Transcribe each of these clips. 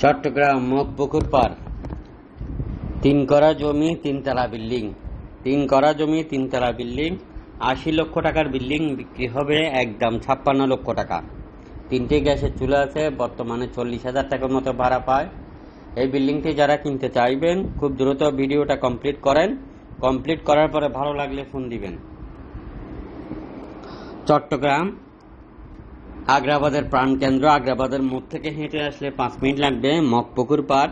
চট্টগ্রাম মুখপুকুর পার। তিন করা জমি তিনতলা বিল্ডিং। তিন করা জমি তিনতলা বিল্ডিং। আশি লক্ষ টাকার বিল্ডিং বিক্রি হবে একদম ছাপ্পান্ন লক্ষ টাকা। তিনটে গ্যাসের চুলা আছে, বর্তমানে চল্লিশ হাজার টাকার মতো ভাড়া পায়। এই বিল্ডিংটি যারা কিনতে চাইবেন, খুব দ্রুত ভিডিওটা কমপ্লিট করেন। কমপ্লিট করার পরে ভালো লাগলে ফোন দিবেন। চট্টগ্রাম আগ্রাবাদের প্রাণকেন্দ্র, আগ্রাবাদের মোড় থেকে হেঁটে আসলে পাঁচ মিনিট লাগবে। মগপুকুর পার।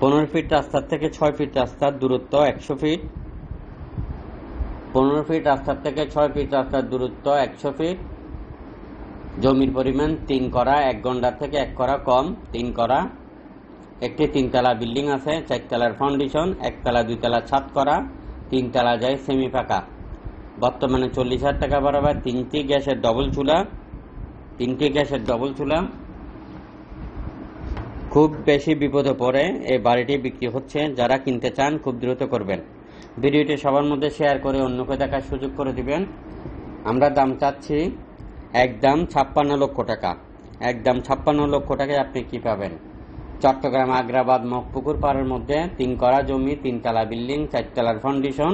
পনেরো ফিট রাস্তার থেকে ছয় ফিট রাস্তার দূরত্ব একশো ফিট। পনেরো ফিট রাস্তার থেকে ছয় ফিট রাস্তার দূরত্ব একশো ফিট। জমির পরিমাণ তিন করা, এক ঘণ্টার থেকে এক করা কম, তিন করা। একটি তিনতলা বিল্ডিং আছে, চারতলার ফাউন্ডেশন, একতলা দুইতলা ছাদ করা, তিনতলা যায় সেমি পাকা বর্তমানে চল্লিশ হাজার টাকা বরাবর, তিনটি গ্যাসের ডবল চুলা, তিনটি গ্যাসের ডবল চুলা। খুব বেশি বিপদে পড়ে এই বাড়িটি বিক্রি হচ্ছে, যারা কিনতে চান খুব দ্রুত করবেন। ভিডিওটি সবার মধ্যে শেয়ার করে অন্যকে দেখার সুযোগ করে দিবেন। আমরা দাম চাচ্ছি একদম ছাপ্পান্ন লক্ষ টাকা। একদম ছাপ্পান্ন লক্ষ টাকায় আপনি কি পাবেন? চট্টগ্রাম, আগ্রাবাদ মগপুকুর পাড়ের মধ্যে তিন করা জমি, তিনতলা বিল্ডিং, চারতলার ফাউন্ডেশন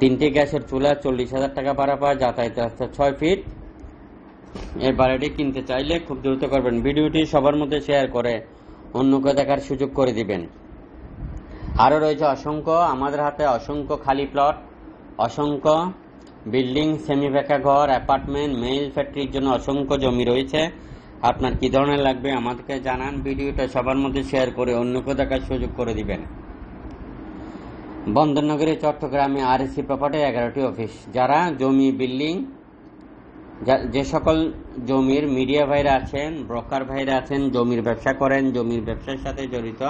তিনটি গ্যাসের চুলা চল্লিশ হাজার টাকা ভাড়া পায় যাতায়াত রাস্তা ছয় ফিট এই বাড়িটি কিনতে চাইলে খুব দ্রুত করবেন। ভিডিওটি সবার মধ্যে শেয়ার করে অন্যকে দেখার সুযোগ করে দিবেন। আরও রয়েছে অসংখ্য, আমাদের হাতে অসংখ্য খালি প্লট অসংখ্য বিল্ডিং সেমি বেকা ঘর অ্যাপার্টমেন্ট মেইল ফ্যাক্টরির জন্য অসংখ্য জমি রয়েছে। আপনার কি ধরনের লাগবে আমাদেরকে জানান। ভিডিওটা সবার মধ্যে শেয়ার করে অন্যকে দেখার সুযোগ করে দিবেন। বন্দরনগরে চট্টগ্রামে আরএসি প্রপার্টি এগারোটি অফিস যারা জমি বিল্ডিং যে সকল জমির মিডিয়া ভাইরা আছেন ব্রোকার ভাইরা আছেন, জমির ব্যবসা করেন, জমির ব্যবসার সাথে জড়িত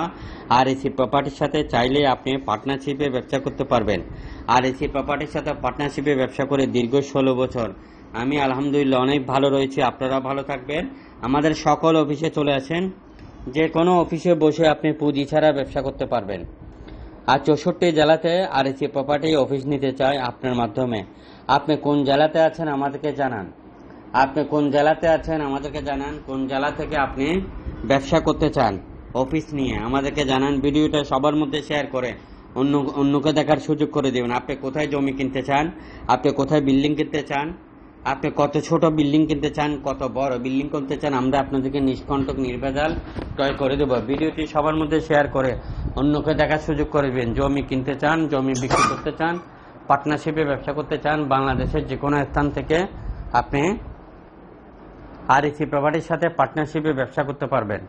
আর এসি প্রপার্টির সাথে চাইলে আপনি পার্টনারশিপে ব্যবসা করতে পারবেন। আর এসি প্রপার্টির সাথে পার্টনারশিপে ব্যবসা করে দীর্ঘ ষোলো বছর। আমি আলহামদুলিল্লাহ অনেক ভালো রয়েছি, আপনারা ভালো থাকবেন। আমাদের সকল অফিসে চলে আসেন। যে কোনো অফিসে বসে আপনি পুঁজি ছাড়া ব্যবসা করতে পারবেন। আর চৌষট্টি জেলাতে আর এসি প্রপার্টি অফিস নিতে চায় আপনার মাধ্যমে। আপনি কোন জেলাতে আছেন আমাদেরকে জানান। আপনি কোন জেলাতে আছেন আমাদেরকে জানান, কোন জেলা থেকে আপনি ব্যবসা করতে চান অফিস নিয়ে। আমাদেরকে জানান, ভিডিওটা সবার মধ্যে শেয়ার করে, অন্য, অন্যকে দেখার সুযোগ করে দেবেন। আপনি কোথায় জমি কিনতে চান, আপনি কোথায় বিল্ডিং কিনতে চান, আপনি কত ছোট বিল্ডিং কিনতে চান, কত বড় বিল্ডিং কিনতে চান, আমরা আপনাদেরকে নিষ্কণ্টক নির্ভেজাল ক্রয় করে দেবো। ভিডিওটি সবার মধ্যে শেয়ার করে অন্যকে দেখার সুযোগ করে জমি কিনতে চান, জমি বিক্রি করতে চান, পার্টনারশিপে ব্যবসা করতে চান, বাংলাদেশের যে কোনো স্থান থেকে আপনি আর এসি প্রপার্টির সাথে পার্টনারশিপে ব্যবসা করতে পারবেন।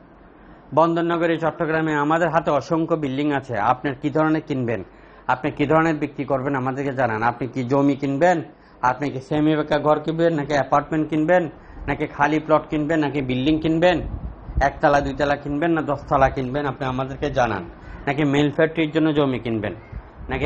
বন্দরনগরী, চট্টগ্রামে আমাদের হাতে অসংখ্য বিল্ডিং আছে। আপনার কি ধরনের কিনবেন? আপনি কি ধরনের বিক্রি করবেন আমাদেরকে জানান। আপনি কি জমি কিনবেন? আপনি কি সেমি বেকা ঘর কিনবেন, নাকি অ্যাপার্টমেন্ট কিনবেন, নাকি খালি প্লট কিনবেন, নাকি বিল্ডিং কিনবেন? একতলা, দুইতলা কিনবেন, না দশতলা কিনবেন? আপনি আমাদেরকে জানান। নাকি মেল ফ্যাক্টরির জন্য জমি কিনবেন? নাকি